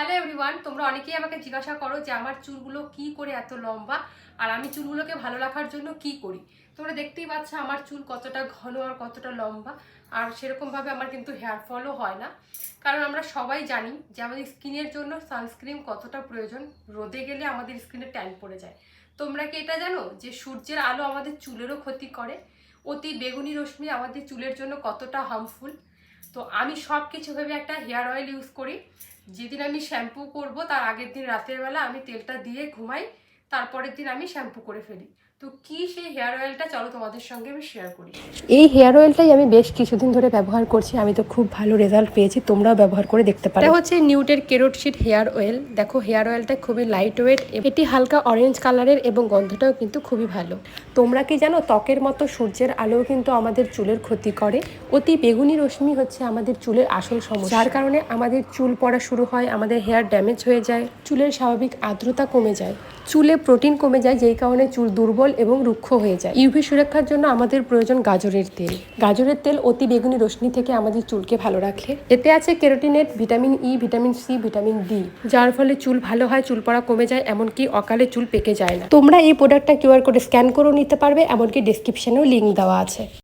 Hello everyone তোমরা অনেকেই আমাকে জিজ্ঞাসা করো যে আমার চুলগুলো কি করে এত লম্বা আর আমি চুলগুলোকে ভালো রাখার জন্য কি করি। তোমরা দেখতেই পাচ্ছ আমার চুল কতটা ঘন আর কতটা লম্বা আর সেরকমভাবে আমার কিন্তু হেয়ার ফলও হয় না। কারণ আমরা সবাই জানি যে আমাদের স্কিনের জন্য সানস্ক্রিন কতটা প্রয়োজন। রোদে গেলে আমাদের স্কিনে ট্যান পড়ে যায়। তোমরা কি এটা জানো যে সূর্যের আলো আমাদের চুলেরও ক্ষতি করে? অতি বেগুনি রশ্মি আমাদের চুলের জন্য কতটা হার্মফুল তো আমি সব কিছু ভেবে একটা হেয়ার অয়েল ইউজ করি। যেদিন আমি শ্যাম্পু করব, তার আগের দিন রাতের বেলা আমি তেলটা দিয়ে ঘুমাই, তারপরের দিন আমি শ্যাম্পু করে ফেলি। তো কি সেই হেয়ার অয়েলটা? চলো তোমাদের সঙ্গে আমি শেয়ার করি। এই হেয়ার অয়েলটাই আমি বেশ কিছুদিন ধরে ব্যবহার করছি। আমি তো খুব ভালো রেজাল্ট পেয়েছি তোমরাও ব্যবহার করে দেখতে পারো। এটা হচ্ছে নিউটের কেরোটশিট হেয়ার অয়েল। দেখো হেয়ার অয়েলটা খুবই লাইট ওয়েট এটি হালকা অরেঞ্জ কালারের এবং গন্ধটাও কিন্তু খুবই ভালো। তোমরা কি জানো ত্বকের মতো সূর্যের আলোও কিন্তু আমাদের চুলের ক্ষতি করে? অতি বেগুনি রশ্মি হচ্ছে আমাদের চুলের আসল সমস্যা। যার কারণে আমাদের চুল পড়া শুরু হয় আমাদের হেয়ার ড্যামেজ হয়ে যায় চুলের স্বাভাবিক আর্দ্রতা কমে যায় চুলে প্রোটিন কমে যায় যেই কারণে চুল দুর্বল এবং রুক্ষ হয়ে যায়। ইউভি সুরক্ষার জন্য আমাদের প্রয়োজন গাজরের তেল। গাজরের তেল অতি বেগুনি রশ্মি থেকে আমাদের চুলকে ভালো রাখে। এতে আছে কেরোটিনেট vitamin E, vitamin C, vitamin D. যার ফলে চুল ভালো হয়, চুল পড়া কমে যায়, এমনকি অকালে চুল পেকে যায় না। তোমরা এই প্রোডাক্টটা কিউআর কোড স্ক্যান করেও নিতে পারবে, এমনকি ডিসক্রিপশনেও লিঙ্ক দেওয়া আছে।